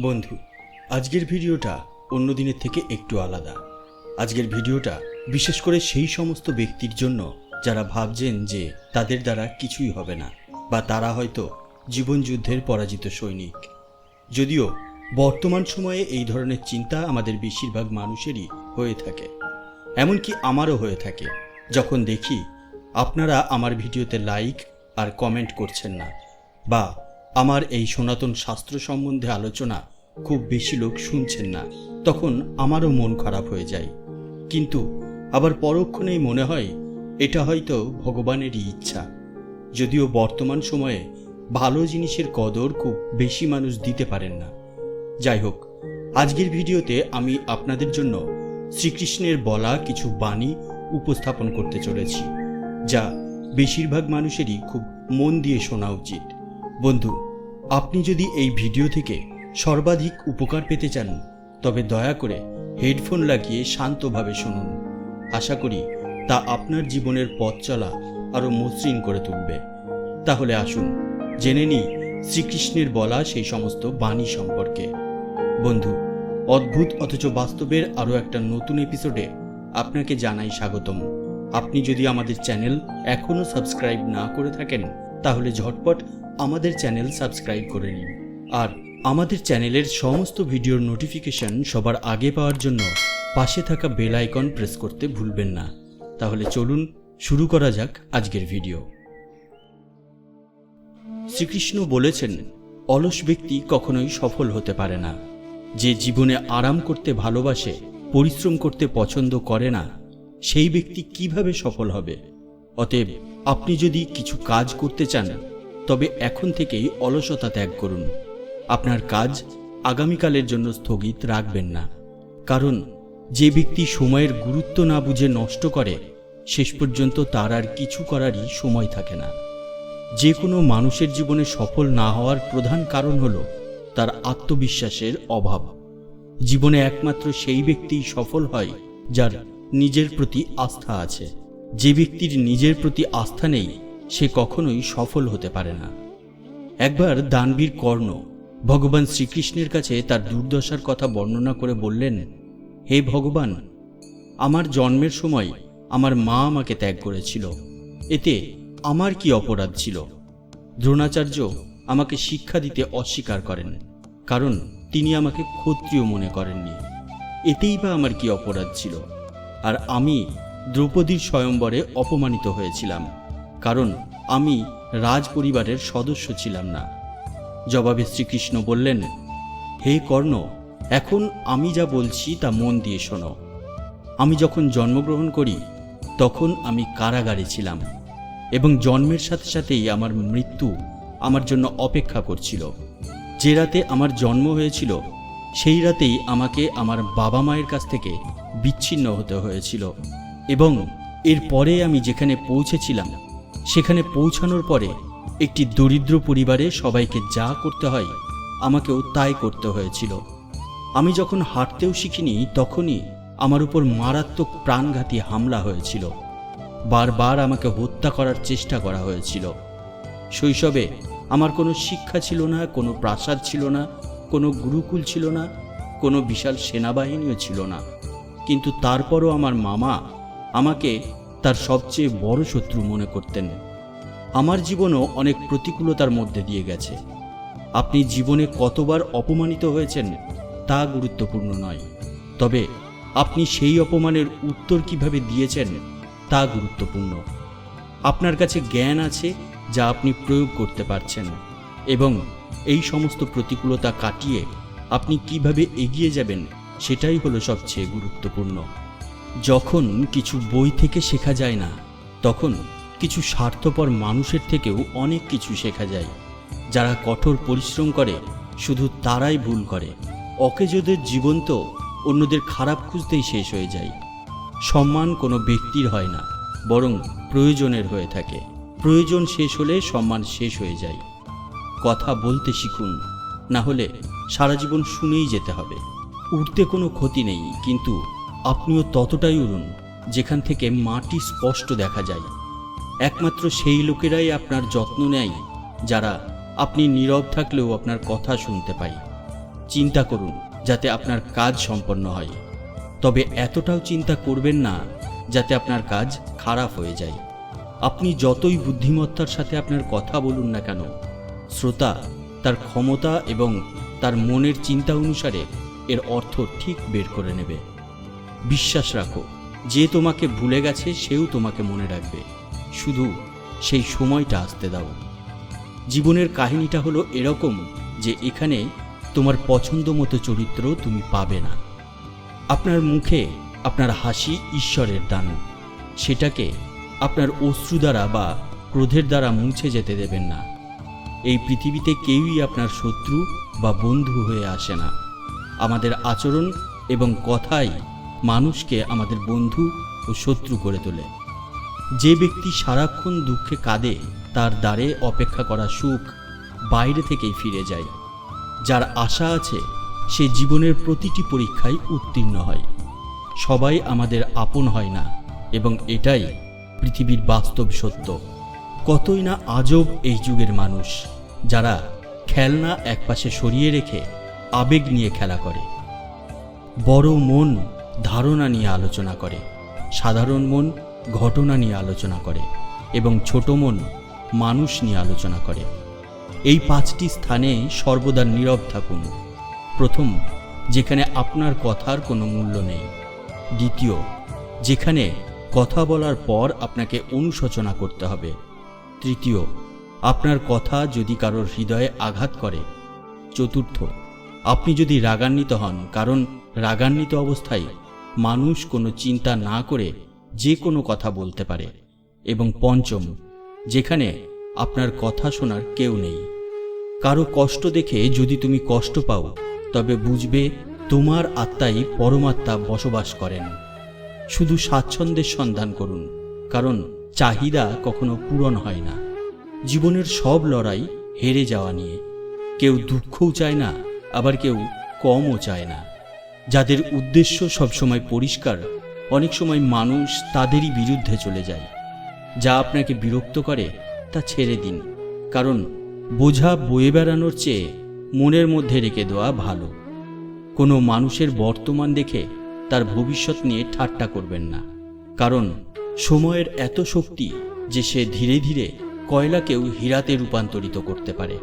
বন্ধু, আজকের ভিডিওটা অন্য দিনের থেকে একটু আলাদা। আজকের ভিডিওটা বিশেষ করে সেই সমস্ত ব্যক্তির জন্য যারা ভাবছেন যে তাদের দ্বারা কিছুই হবে না বা তারা হয়তো জীবনযুদ্ধের পরাজিত সৈনিক। যদিও বর্তমান সময়ে এই ধরনের চিন্তা আমাদের বেশিরভাগ মানুষেরই হয়ে থাকে। এমনকি আমারও হয়ে থাকে। যখন দেখি আপনারা আমার ভিডিওতে লাইক আর কমেন্ট করছেন না বা আমার এই সনাতন শাস্ত্র সম্বন্ধে আলোচনা খুব বেশি লোক শুনছেন না। তখন আমারও মন খারাপ হয়ে যায়। কিন্তু আবার পরক্ষণেই মনে হয়, এটা হয়তো ভগবানেরই ইচ্ছা। যদিও বর্তমান সময়ে ভালো জিনিসের কদর খুব বেশি মানুষ দিতে পারেন না। যাই হোক, আজকের ভিডিওতে আমি আপনাদের জন্য শ্রীকৃষ্ণের বলা কিছু বাণী উপস্থাপন করতে চলেছি, যা বেশিরভাগ মানুষেরই খুব মন দিয়ে শোনা উচিত। বন্ধু, আপনি যদি এই ভিডিও থেকে সর্বাধিক উপকার পেতে চান, তবে দয়া করে হেডফোন লাগিয়ে শান্তভাবে শুনুন। আশা করি তা আপনার জীবনের পথ চলা আরও মসৃণ করে তুলবে। তাহলে আসুন, জেনে নিই শ্রীকৃষ্ণের বলা সেই সমস্ত বাণী সম্পর্কে। বন্ধু, অদ্ভুত অথচ বাস্তবের আরও একটা নতুন এপিসোডে আপনাকে জানাই স্বাগতম। আপনি যদি আমাদের চ্যানেল এখনও সাবস্ক্রাইব না করে থাকেন, তাহলে ঝটপট আমাদের চ্যানেল সাবস্ক্রাইব করে নিন। আর আমাদের চ্যানেলের সমস্ত ভিডিওর নোটিফিকেশন সবার আগে পাওয়ার জন্য পাশে থাকা বেল আইকন প্রেস করতে ভুলবেন না। তাহলে চলুন শুরু করা যাক আজকের ভিডিও। শ্রীকৃষ্ণ বলেছেন, অলস ব্যক্তি কখনোই সফল হতে পারে না। যে জীবনে আরাম করতে ভালোবাসে, পরিশ্রম করতে পছন্দ করে না, সেই ব্যক্তি কীভাবে সফল হবে? অতএব আপনি যদি কিছু কাজ করতে চান, তবে এখন থেকেই অলসতা ত্যাগ করুন। আপনার কাজ আগামীকালের জন্য স্থগিত রাখবেন না। কারণ, যে ব্যক্তি সময়ের গুরুত্ব না বুঝে নষ্ট করে, শেষ পর্যন্ত তার আর কিছু করারই সময় থাকে না। যে কোনো মানুষের জীবনে সফল না হওয়ার প্রধান কারণ হল তার আত্মবিশ্বাসের অভাব। জীবনে একমাত্র সেই ব্যক্তিই সফল হয় যার নিজের প্রতি আস্থা আছে। যে ব্যক্তির নিজের প্রতি আস্থা নেই, সে কখনোই সফল হতে পারে না। একবার দানবীর কর্ণ ভগবান শ্রীকৃষ্ণের কাছে তার দুর্দশার কথা বর্ণনা করে বললেন, হে ভগবান, আমার জন্মের সময় আমার মা আমাকে ত্যাগ করেছিল। এতে আমার কি অপরাধ ছিল? দ্রোণাচার্য আমাকে শিক্ষা দিতে অস্বীকার করেন, কারণ তিনি আমাকে ক্ষত্রিয় মনে করেননি। এতেই বা আমার কি অপরাধ ছিল? আর আমি দ্রৌপদীর স্বয়ম্বরে অপমানিত হয়েছিলাম, কারণ আমি রাজ পরিবারের সদস্য ছিলাম না। জবাবে শ্রীকৃষ্ণ বললেন, হে কর্ণ, এখন আমি যা বলছি তা মন দিয়ে শোনো। আমি যখন জন্মগ্রহণ করি, তখন আমি কারাগারে ছিলাম এবং জন্মের সাথে সাথেই আমার মৃত্যু আমার জন্য অপেক্ষা করছিল। যে রাতে আমার জন্ম হয়েছিল, সেই রাতেই আমাকে আমার বাবা মায়ের কাছ থেকে বিচ্ছিন্ন হতে হয়েছিল এবং এর পরে আমি যেখানে পৌঁছেছিলাম, সেখানে পৌঁছানোর পরে একটি দরিদ্র পরিবারে সবাইকে যা করতে হয়, আমাকেও তাই করতে হয়েছিল। আমি যখন হাঁটতেও শিখিনি, তখনই আমার উপর মারাত্মক প্রাণঘাতী হামলা হয়েছিল। বারবার আমাকে হত্যা করার চেষ্টা করা হয়েছিল। শৈশবে আমার কোনো শিক্ষা ছিল না, কোনো প্রাসাদ ছিল না, কোনো গুরুকুল ছিল না, কোনো বিশাল সেনাবাহিনীও ছিল না। কিন্তু তারপরও আমার মামা আমাকে তার সবচেয়ে বড় শত্রু মনে করতেন। আমার জীবনও অনেক প্রতিকূলতার মধ্যে দিয়ে গেছে। আপনি জীবনে কতবার অপমানিত হয়েছেন তা গুরুত্বপূর্ণ নয়। তবে আপনি সেই অপমানের উত্তর কীভাবে দিয়েছেন তা গুরুত্বপূর্ণ। আপনার কাছে জ্ঞান আছে যা আপনি প্রয়োগ করতে পারছেন এবং এই সমস্ত প্রতিকূলতা কাটিয়ে আপনি কীভাবে এগিয়ে যাবেন সেটাই হলো সবচেয়ে গুরুত্বপূর্ণ। যখন কিছু বই থেকে শেখা যায় না, তখন কিছু স্বার্থপর মানুষের থেকেও অনেক কিছু শেখা যায়। যারা কঠোর পরিশ্রম করে, শুধু তারাই ভুল করে। অকেজোদের জীবন তো অন্যদের খারাপ খুঁজতেই শেষ হয়ে যায়। সম্মান কোনো ব্যক্তির হয় না, বরং প্রয়োজনের হয়ে থাকে। প্রয়োজন শেষ হলে সম্মান শেষ হয়ে যায়। কথা বলতে শিখুন, না হলে সারা জীবন শুনেই যেতে হবে। উঠতে কোনো ক্ষতি নেই, কিন্তু আপনিও ততটাই উড়ুন, যেখান থেকে মাটি স্পষ্ট দেখা যায়। একমাত্র সেই লোকেরাই আপনার যত্ন নেয়, যারা আপনি নীরব থাকলেও আপনার কথা শুনতে পাই চিন্তা করুন, যাতে আপনার কাজ সম্পন্ন হয়। তবে এতটাও চিন্তা করবেন না, যাতে আপনার কাজ খারাপ হয়ে যায়। আপনি যতই বুদ্ধিমত্তার সাথে আপনার কথা বলুন না কেন, শ্রোতা তার ক্ষমতা এবং তার মনের চিন্তা অনুসারে এর অর্থ ঠিক বের করে নেবে। বিশ্বাস রাখো, যে তোমাকে ভুলে গেছে, সেও তোমাকে মনে রাখবে। শুধু সেই সময়টা আসতে দাও। জীবনের কাহিনীটা হলো এরকম যে এখানে তোমার পছন্দ মতো চরিত্র তুমি পাবে না। আপনার মুখে আপনার হাসি ঈশ্বরের দান সেটাকে আপনার অশ্রু দ্বারা বা ক্রোধের দ্বারা মুছে যেতে দেবেন না। এই পৃথিবীতে কেউই আপনার শত্রু বা বন্ধু হয়ে আসে না। আমাদের আচরণ এবং কথাই মানুষকে আমাদের বন্ধু ও শত্রু করে তোলে। যে ব্যক্তি সারাক্ষণ দুঃখে কাঁদে, তার দ্বারে অপেক্ষা করা সুখ বাইরে থেকেই ফিরে যায়। যার আশা আছে, সে জীবনের প্রতিটি পরীক্ষায় উত্তীর্ণ হয়। সবাই আমাদের আপন হয় না, এবং এটাই পৃথিবীর বাস্তব সত্য। কতই না আজব এই যুগের মানুষ, যারা খেলনা একপাশে সরিয়ে রেখে আবেগ নিয়ে খেলা করে। বড় মন ধারণা নিয়ে আলোচনা করে, সাধারণ মন ঘটনা নিয়ে আলোচনা করে এবং ছোট মন মানুষ নিয়ে আলোচনা করে। এই পাঁচটি স্থানে সর্বদা নীরব থাকুন। প্রথম, যেখানে আপনার কথার কোনো মূল্য নেই। দ্বিতীয়, যেখানে কথা বলার পর আপনাকে অনুশোচনা করতে হবে। তৃতীয়, আপনার কথা যদি কারোর হৃদয়ে আঘাত করে। চতুর্থ, আপনি যদি রাগান্বিত হন, কারণ রাগান্বিত অবস্থায় মানুষ কোনো চিন্তা না করে যে কোনো কথা বলতে পারে এবং পঞ্চম, যেখানে আপনার কথা শোনার কেউ নেই। কারও কষ্ট দেখে যদি তুমি কষ্ট পাও, তবে বুঝবে তোমার আত্মাই পরমাত্মা বসবাস করেন। শুধু স্বাচ্ছন্দ্যের সন্ধান করুন, কারণ চাহিদা কখনো পূরণ হয় না। জীবনের সব লড়াই হেরে যাওয়া নিয়ে। কেউ দুঃখও চায় না, আবার কেউ কমও চায় না। যাদের উদ্দেশ্য সবসময় পরিষ্কার অনেক সময় মানুষ তাদেরই বিরুদ্ধে চলে যায়। যা আপনাকে বিরক্ত করে, তা ছেড়ে দিন। কারণ, বোঝা বয়ে বেড়ানোর চেয়ে মনের মধ্যে রেখে দেওয়া ভালো। কোনো মানুষের বর্তমান দেখে তার ভবিষ্যৎ নিয়ে ঠাট্টা করবেন না। কারণ, সময়ের এত শক্তি যে সে ধীরে ধীরে কয়লাকেও হীরাতে রূপান্তরিত করতে পারে।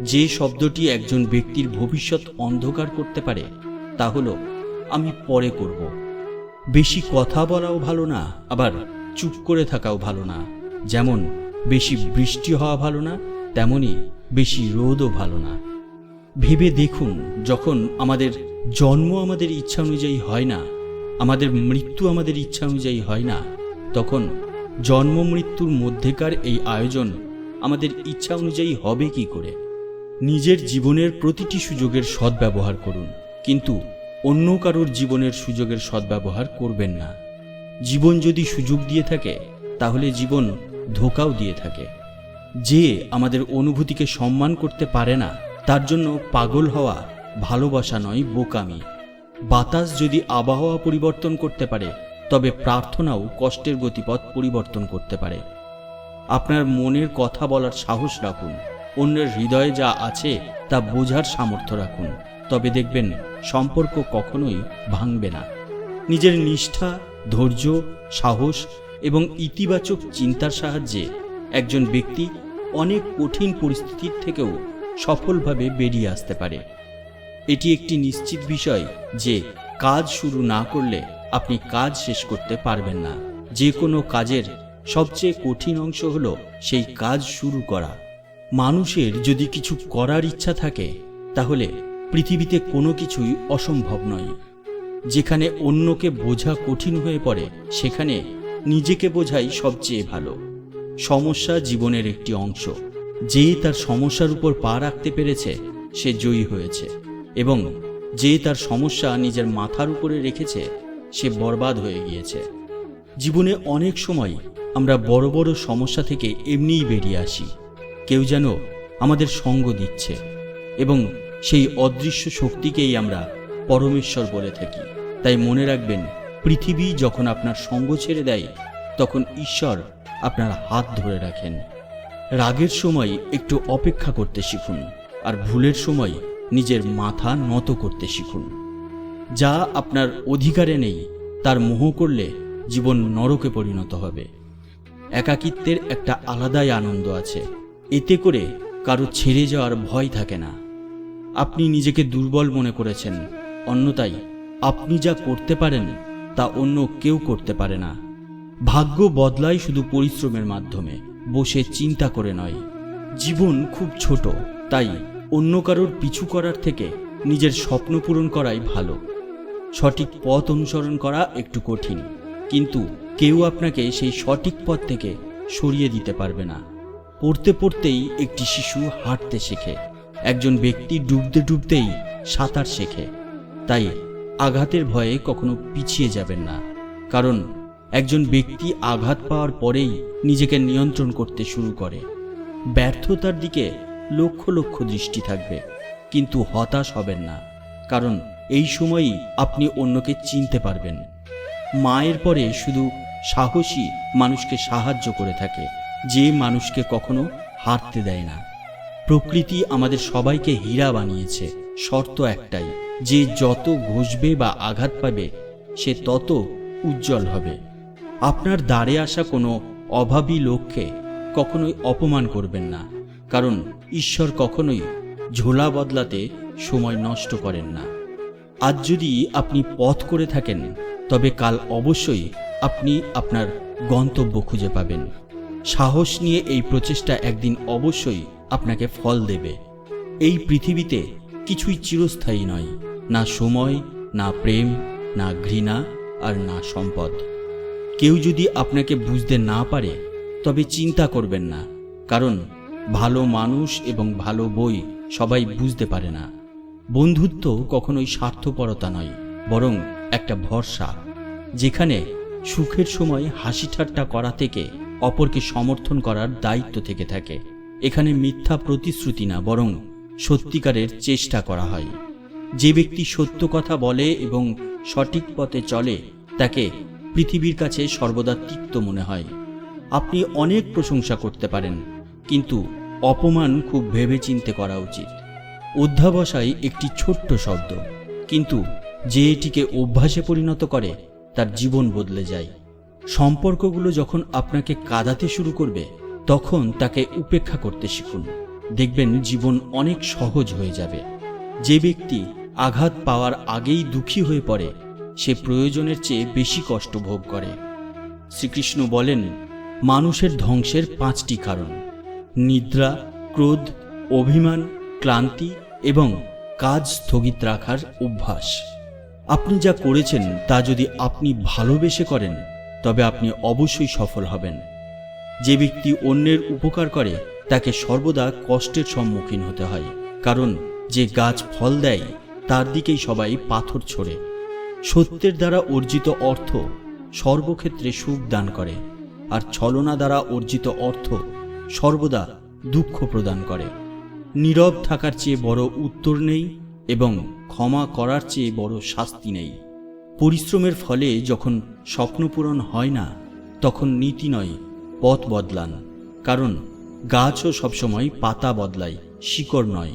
যে শব্দটি একজন ব্যক্তির ভবিষ্যৎ অন্ধকার করতে পারে, তা হলো, আমি পরে করব। বেশি কথা বলাও ভালো না, আবার চুপ করে থাকাও ভালো না। যেমন বেশি বৃষ্টি হওয়া ভালো না, তেমনি বেশি রোদও ভালো না। ভেবে দেখুন, যখন আমাদের জন্ম আমাদের ইচ্ছা অনুযায়ী হয় না, আমাদের মৃত্যু আমাদের ইচ্ছা অনুযায়ী হয় না, তখন জন্ম মৃত্যুর মধ্যেকার এই আয়োজন আমাদের ইচ্ছা অনুযায়ী হবে কি করে? নিজের জীবনের প্রতিটি সুযোগের সদ্ব্যবহার করুন। কিন্তু অন্য কারোর জীবনের সুযোগের সদ্ব্যবহার করবেন না। জীবন যদি সুযোগ দিয়ে থাকে, তাহলে জীবন ধোকাও দিয়ে থাকে। যে আমাদের অনুভূতিকে সম্মান করতে পারে না, তার জন্য পাগল হওয়া ভালোবাসা নয় বোকামি। বাতাস যদি আবহাওয়া পরিবর্তন করতে পারে, তবে প্রার্থনাও কষ্টের গতিপথ পরিবর্তন করতে পারে। আপনার মনের কথা বলার সাহস রাখুন, অন্যের হৃদয়ে যা আছে তা বোঝার সামর্থ্য রাখুন। তবে দেখবেন সম্পর্ক কখনোই ভাঙবে না। নিজের নিষ্ঠা, ধৈর্য, সাহস এবং ইতিবাচক চিন্তার সাহায্যে একজন ব্যক্তি অনেক কঠিন পরিস্থিতির থেকেও সফলভাবে বেরিয়ে আসতে পারে। এটি একটি নিশ্চিত বিষয় যে কাজ শুরু না করলে আপনি কাজ শেষ করতে পারবেন না। যে কোনো কাজের সবচেয়ে কঠিন অংশ হল সেই কাজ শুরু করা। মানুষের যদি কিছু করার ইচ্ছা থাকে, তাহলে পৃথিবীতে কোনো কিছুই অসম্ভব নয়। যেখানে অন্যকে বোঝা কঠিন হয়ে পড়ে, সেখানে নিজেকে বোঝাই সবচেয়ে ভালো। সমস্যা জীবনের একটি অংশ। যে তার সমস্যার উপর পা রাখতে পেরেছে, সে জয়ী হয়েছে। এবং যে তার সমস্যা নিজের মাথার উপরে রেখেছে, সে বরবাদ হয়ে গিয়েছে। জীবনে অনেক সময় আমরা বড় বড় সমস্যা থেকে এমনিই বেরিয়ে আসি। কেউ যেন আমাদের সঙ্গ দিচ্ছে। এবং সেই অদৃশ্য শক্তিকেই আমরা পরমেশ্বর বলে থাকি। তাই মনে রাখবেন, পৃথিবী যখন আপনার সঙ্গ ছেড়ে দেয়, তখন ঈশ্বর আপনার হাত ধরে রাখেন। রাগের সময় একটু অপেক্ষা করতে শিখুন, আর ভুলের সময় নিজের মাথা নত করতে শিখুন। যা আপনার অধিকারে নেই, তার মোহ করলে জীবন নরকে পরিণত হবে। একাকিত্বের একটা আলাদাই আনন্দ আছে। এতে করে কারও ছেড়ে যাওয়ার ভয় থাকে না। আপনি নিজেকে দুর্বল মনে করেছেন। অন্যতাই আপনি যা করতে পারেন, তা অন্য কেউ করতে পারে না। ভাগ্য বদলায় শুধু পরিশ্রমের মাধ্যমে, বসে চিন্তা করে নয়। জীবন খুব ছোট, তাই অন্য কারোর পিছু করার থেকে নিজের স্বপ্ন পূরণ করাই ভালো। সঠিক পথ অনুসরণ করা একটু কঠিন, কিন্তু কেউ আপনাকে সেই সঠিক পথ থেকে সরিয়ে দিতে পারবে না। পড়তে পড়তেই একটি শিশু হাঁটতে শেখে। একজন ব্যক্তি ডুবতে ডুবতেই সাঁতার শেখে। তাই আঘাতের ভয়ে কখনো পিছিয়ে যাবেন না। কারণ একজন ব্যক্তি আঘাত পাওয়ার পরেই নিজেকে নিয়ন্ত্রণ করতে শুরু করে। ব্যর্থতার দিকে লক্ষ লক্ষ দৃষ্টি থাকবে। কিন্তু হতাশ হবেন না। কারণ এই সময়ই আপনি অন্যকে চিনতে পারবেন। মায়ের পরে শুধু সাহসী মানুষকে সাহায্য করে থাকে, যে মানুষকে কখনো হারতে দেয় না। প্রকৃতি আমাদের সবাইকে হীরা বানিয়েছে, শর্ত একটাই, যে যত ঘষবে বা আঘাত পাবে, সে তত উজ্জ্বল হবে। আপনার দ্বারে আসা কোনো অভাবী লোককে কখনোই অপমান করবেন না, কারণ ঈশ্বর কখনোই ঝোলা বদলাতে সময় নষ্ট করেন না। আজ যদি আপনি পথ করে থাকেন, তবে কাল অবশ্যই আপনি আপনার গন্তব্য খুঁজে পাবেন। সাহস নিয়ে এই প্রচেষ্টা একদিন অবশ্যই আপনাকে ফল দেবে। এই পৃথিবীতে কিছুই চিরস্থায়ী নয়, না সময়, না প্রেম, না ঘৃণা আর না সম্পদ। কেউ যদি আপনাকে বুঝতে না পারে, তবে চিন্তা করবেন না, কারণ ভালো মানুষ এবং ভালো বই সবাই বুঝতে পারে না। বন্ধুত্ব কখনোই স্বার্থপরতা নয়, বরং একটা ভরসা, যেখানে সুখের সময় হাসি ঠাট্টা করা থেকে অপরকে সমর্থন করার দায়িত্ব থেকে থাকে। এখানে মিথ্যা প্রতিশ্রুতি না, বরং সত্যিকারের চেষ্টা করা হয়। যে ব্যক্তি সত্য কথা বলে এবং সঠিক পথে চলে, তাকে পৃথিবীর কাছে সর্বদা তিক্ত মনে হয়। আপনি অনেক প্রশংসা করতে পারেন, কিন্তু অপমান খুব ভেবেচিন্তে করা উচিত। অধ্যাবসায় একটি ছোট্ট শব্দ, কিন্তু যে এটিকে অভ্যাসে পরিণত করে, তার জীবন বদলে যায়। সম্পর্কগুলো যখন আপনাকে কাঁদাতে শুরু করবে তখন তাকে উপেক্ষা করতে শিখুন। দেখবেন জীবন অনেক সহজ হয়ে যাবে। যে ব্যক্তি আঘাত পাওয়ার আগেই দুঃখী হয়ে পড়ে, সে প্রয়োজনের চেয়ে বেশি কষ্ট ভোগ করে। শ্রীকৃষ্ণ বলেন, মানুষের ধ্বংসের পাঁচটি কারণ। নিদ্রা, ক্রোধ, অভিমান, ক্লান্তি এবং কাজ স্থগিত রাখার অভ্যাস। আপনি যা করেছেন তা যদি আপনি ভালোবেসে করেন, তবে আপনি অবশ্যই সফল হবেন। যে ব্যক্তি অন্যের উপকার করে, তাকে সর্বদা কষ্টের সম্মুখীন হতে হয়। কারণ, যে গাছ ফল দেয়, তার দিকেই সবাই পাথর ছোড়ে। সত্যের দ্বারা অর্জিত অর্থ সর্বক্ষেত্রে সুখ দান করে, আর ছলনা দ্বারা অর্জিত অর্থ সর্বদা দুঃখ প্রদান করে। নীরব থাকার চেয়ে বড় উত্তর নেই এবং ক্ষমা করার চেয়ে বড় শাস্তি নেই। পরিশ্রমের ফলে যখন স্বপ্নপূরণ হয় না, তখন নীতি নয় পথ বদলান, কারণ গাছও সবসময় পাতা বদলায়, শিকড় নয়।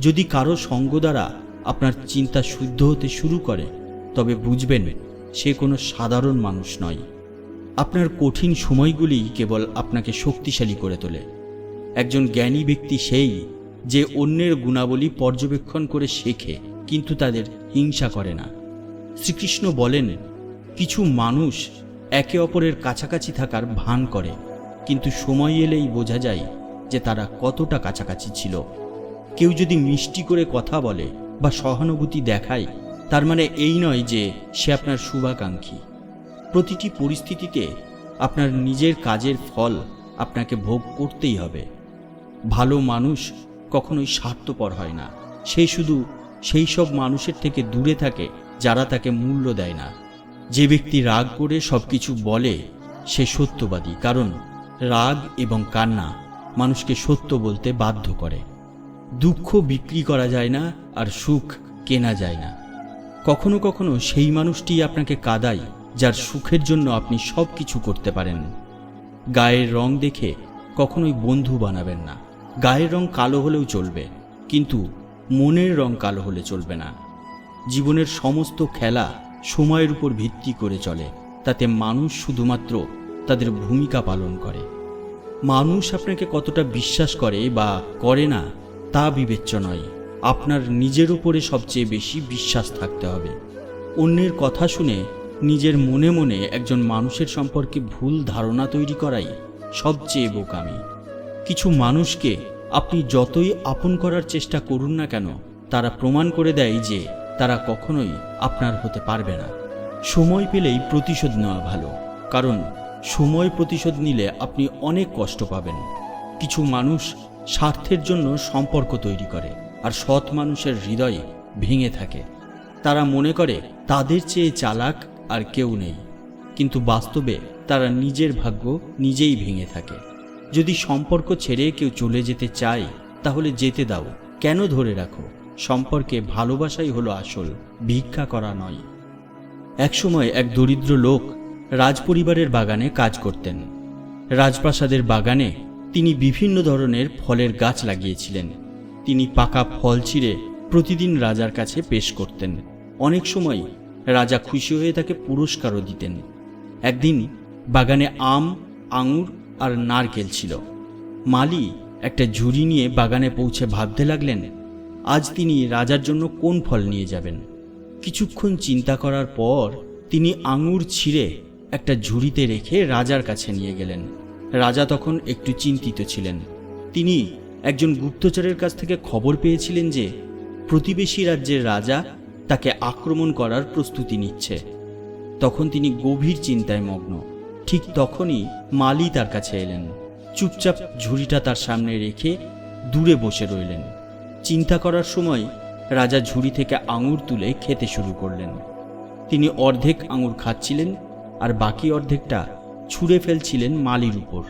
যদি কারও সঙ্গ দ্বারা আপনার চিন্তা শুদ্ধ হতে শুরু করে, তবে বুঝবেন সে কোনো সাধারণ মানুষ নয়। আপনার কঠিন সময়গুলি কেবল আপনাকে শক্তিশালী করে তোলে। একজন জ্ঞানী ব্যক্তি সেই যে অন্যের গুণাবলী পর্যবেক্ষণ করে শেখে, কিন্তু তাদের হিংসা করে না। শ্রীকৃষ্ণ বলেন, কিছু মানুষ একে অপরের কাছাকাছি থাকার ভান করে, কিন্তু সময় এলেই বোঝা যায় যে তারা কতটা কাছাকাছি ছিল। কেউ যদি মিষ্টি করে কথা বলে বা সহানুভূতি দেখায়, তার মানে এই নয় যে সে আপনার শুভাকাঙ্ক্ষী। প্রতিটি পরিস্থিতিতে আপনার নিজের কাজের ফল আপনাকে ভোগ করতেই হবে। ভালো মানুষ কখনোই স্বার্থপর হয় না। সে শুধু সেই সব মানুষের থেকে দূরে থাকে যারা তাকে মূল্য দেয় না। যে ব্যক্তি রাগ করে সব কিছু বলে, সে সত্যবাদী, কারণ রাগ এবং কান্না মানুষকে সত্য বলতে বাধ্য করে। দুঃখ বিক্রি করা যায় না আর সুখ কেনা যায় না। কখনো কখনো সেই মানুষটি আপনাকে কাদায়, যার সুখের জন্য আপনি সব কিছু করতে পারেন। গায়ের রং দেখে কখনোই বন্ধু বানাবেন না। গায়ের রং কালো হলেও চলবে, কিন্তু মনের রং কালো হলে চলবে না। জীবনের সমস্ত খেলা সময়ের উপর ভিত্তি করে চলে, তাতে মানুষ শুধুমাত্র তাদের ভূমিকা পালন করে। মানুষ আপনাকে কতটা বিশ্বাস করে বা করে না, তা বিবেচ্য নয়। আপনার নিজের উপরে সবচেয়ে বেশি বিশ্বাস থাকতে হবে। অন্যের কথা শুনে নিজের মনে মনে একজন মানুষের সম্পর্কে ভুল ধারণা তৈরি করাই সবচেয়ে বোকামি। কিছু মানুষকে আপনি যতই আপন করার চেষ্টা করুন না কেন, তারা প্রমাণ করে দেয় যে তারা কখনোই আপনার হতে পারবে না। সময় পেলেই প্রতিশোধ নেওয়া ভালো, কারণ সময় প্রতিশোধ নিলে আপনি অনেক কষ্ট পাবেন। কিছু মানুষ স্বার্থের জন্য সম্পর্ক তৈরি করে, আর সৎ মানুষের হৃদয় ভেঙে থাকে। তারা মনে করে, তাদের চেয়ে চালাক আর কেউ নেই। কিন্তু বাস্তবে তারা নিজের ভাগ্য নিজেই ভেঙে থাকে। যদি সম্পর্ক ছেড়ে কেউ চলে যেতে চায়, তাহলে যেতে দাও, কেন ধরে রাখো? সম্পর্কে ভালোবাসাই হলো আসল, ভিক্ষা করা নয়। একসময় এক দরিদ্র লোক রাজপরিবারের বাগানে কাজ করতেন। রাজপ্রাসাদের বাগানে তিনি বিভিন্ন ধরনের ফলের গাছ লাগিয়েছিলেন। তিনি পাকা ফল ছিঁড়ে প্রতিদিন রাজার কাছে পেশ করতেন। অনেক সময় রাজা খুশি হয়ে তাকে পুরস্কারও দিতেন। একদিন বাগানে আম, আঙুর আর নারকেল ছিল। মালি একটা ঝুড়ি নিয়ে বাগানে পৌঁছে ভাবতে লাগলেন আজ তিনি রাজার জন্য কোন ফল নিয়ে যাবেন? কিছুক্ষণ চিন্তা করার পর তিনি আঙুর ছিঁড়ে একটা ঝুড়িতে রেখে রাজার কাছে নিয়ে গেলেন। রাজা তখন একটু চিন্তিত ছিলেন। তিনি একজন গুপ্তচরের কাছ থেকে খবর পেয়েছিলেন যে প্রতিবেশী রাজ্যের রাজা তাকে আক্রমণ করার প্রস্তুতি নিচ্ছে। তখন তিনি গভীর চিন্তায় মগ্ন। ঠিক তখনই মালি তার কাছে এলেন। চুপচাপ ঝুড়িটা তার সামনে রেখে দূরে বসে রইলেন। চিন্তা করার সময় রাজা ঝুড়ি থেকে আঙুর তুলে খেতে শুরু করলেন। তিনি অর্ধেক আঙুর খাচ্ছিলেন আর বাকি অর্ধেকটা ছুঁড়ে ফেলছিলেন মালির উপর।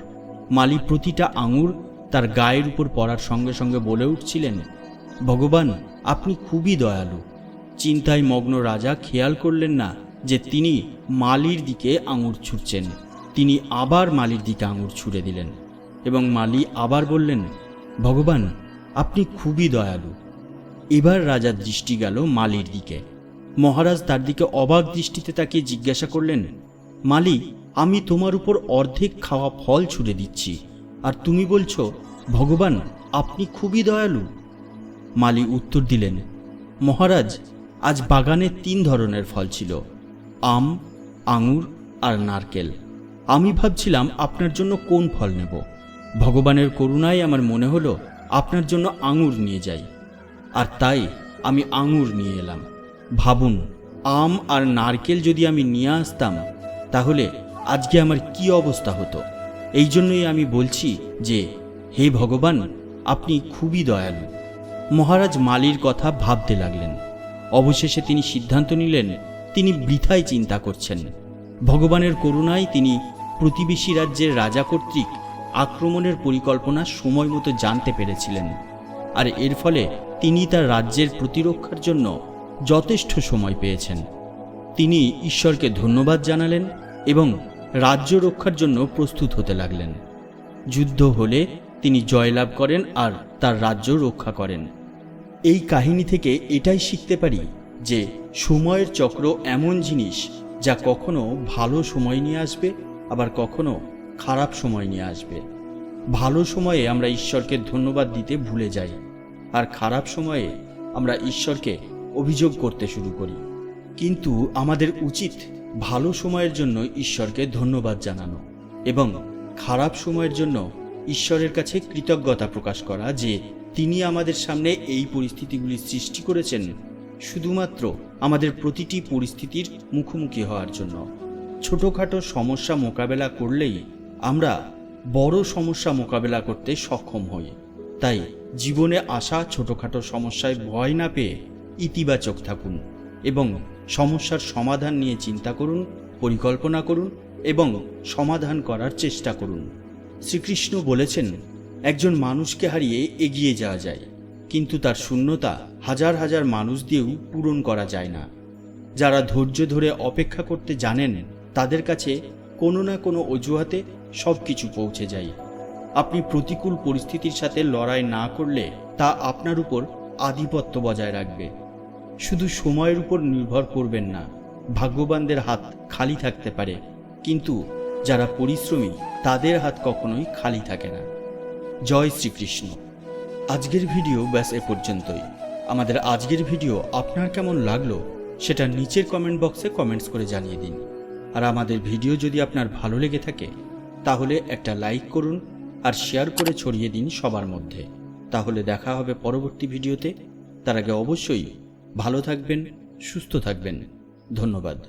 মালি প্রতিটা আঙুর তার গায়ের উপর পড়ার সঙ্গে সঙ্গে বলে উঠছিলেন, ভগবান, আপনি খুবই দয়ালু। চিন্তায় মগ্ন রাজা খেয়াল করলেন না যে তিনি মালির দিকে আঙুর ছুটছেন তিনি আবার মালির দিকে আঙুর ছুড়ে দিলেন এবং মালি আবার বললেন, ভগবান আপনি খুবই দয়ালু। এবার রাজার দৃষ্টি গেল মালির দিকে। মহারাজ তার দিকে অবাক দৃষ্টিতে তাকিয়ে জিজ্ঞাসা করলেন, মালি, আমি তোমার উপর অর্ধেক খাওয়া ফল ছুড়ে দিচ্ছি, আর তুমি বলছো, ভগবান, আপনি খুবই দয়ালু? মালি উত্তর দিলেন, মহারাজ, আজ বাগানে তিন ধরনের ফল ছিল, আম, আঙুর আর নারকেল। আমি ভাবছিলাম আপনার জন্য কোন ফল নেব। ভগবানের করুণায় আমার মনে হলো আপনার জন্য আঙুর নিয়ে যাই। আর তাই আমি আঙুর নিয়ে এলাম। ভাবুন, আম আর নারকেল যদি আমি নিয়ে আসতাম, তাহলে আজকে আমার কি অবস্থা হতো? এই জন্যই আমি বলছি যে, হে ভগবান, আপনি খুবই দয়ালু। মহারাজ মালির কথা ভাবতে লাগলেন। অবশেষে তিনি সিদ্ধান্ত নিলেন, তিনি বৃথায় চিন্তা করছেন। ভগবানের করুণায় তিনি প্রতিবেশী রাজ্যের রাজা কর্তৃক আক্রমণের পরিকল্পনা সময় মতো জানতে পেরেছিলেন। আর এর ফলে তিনি তার রাজ্যের প্রতিরক্ষার জন্য যথেষ্ট সময় পেয়েছেন। তিনি ঈশ্বরকে ধন্যবাদ জানালেন এবং রাজ্য রক্ষার জন্য প্রস্তুত হতে লাগলেন। যুদ্ধ হলে তিনি জয়লাভ করেন আর তার রাজ্য রক্ষা করেন। এই কাহিনী থেকে এটাই শিখতে পারি যে সময়ের চক্র এমন জিনিস যা কখনো ভালো সময় নিয়ে আসবে, আবার কখনো খারাপ সময় নিয়ে আসবে। ভালো সময়ে আমরা ঈশ্বরকে ধন্যবাদ দিতে ভুলে যাই, আর খারাপ সময়ে আমরা ঈশ্বরকে অভিযোগ করতে শুরু করি। কিন্তু আমাদের উচিত ভালো সময়ের জন্য ঈশ্বরকে ধন্যবাদ জানানো এবং খারাপ সময়ের জন্য ঈশ্বরের কাছে কৃতজ্ঞতা প্রকাশ করা যে তিনি আমাদের সামনে এই পরিস্থিতিগুলি সৃষ্টি করেছেন, শুধুমাত্র আমাদের প্রতিটি পরিস্থিতির মুখোমুখি হওয়ার জন্য। ছোটোখাটো সমস্যা মোকাবেলা করলেই আমরা বড় সমস্যা মোকাবেলা করতে সক্ষম হই। তাই জীবনে আসা ছোটোখাটো সমস্যায় ভয় না পেয়ে ইতিবাচক থাকুন এবং সমস্যার সমাধান নিয়ে চিন্তা করুন, পরিকল্পনা করুন এবং সমাধান করার চেষ্টা করুন। শ্রীকৃষ্ণ বলেছেন, একজন মানুষকে হারিয়ে এগিয়ে যাওয়া যায়, কিন্তু তার শূন্যতা হাজার হাজার মানুষ দিয়েও পূরণ করা যায় না। যারা ধৈর্য ধরে অপেক্ষা করতে জানেন, তাদের কাছে কোনো না কোনো অজুহাতে সব কিছু পৌঁছে যায়। আপনি প্রতিকূল পরিস্থিতির সাথে লড়াই না করলে তা আপনার উপর আধিপত্য বজায় রাখবে। শুধু সময়ের উপর নির্ভর করবেন না, ভাগ্যবানদের হাত খালি থাকতে পারে। কিন্তু যারা পরিশ্রমী, তাদের হাত কখনোই খালি থাকে না। জয় শ্রীকৃষ্ণ। আজকের ভিডিও ব্যাস এ পর্যন্তই। আমাদের আজকের ভিডিও আপনার কেমন লাগল, সেটা নিচের কমেন্ট বক্সে কমেন্টস করে জানিয়ে দিন। আর আমাদের ভিডিও যদি আপনার ভালো লেগে থাকে তাহলে একটা লাইক করুন আর শেয়ার করে ছড়িয়ে দিন সবার মধ্যে। তাহলে দেখা হবে পরবর্তী ভিডিওতে। তার আগে অবশ্যই ভালো থাকবেন, সুস্থ থাকবেন। ধন্যবাদ।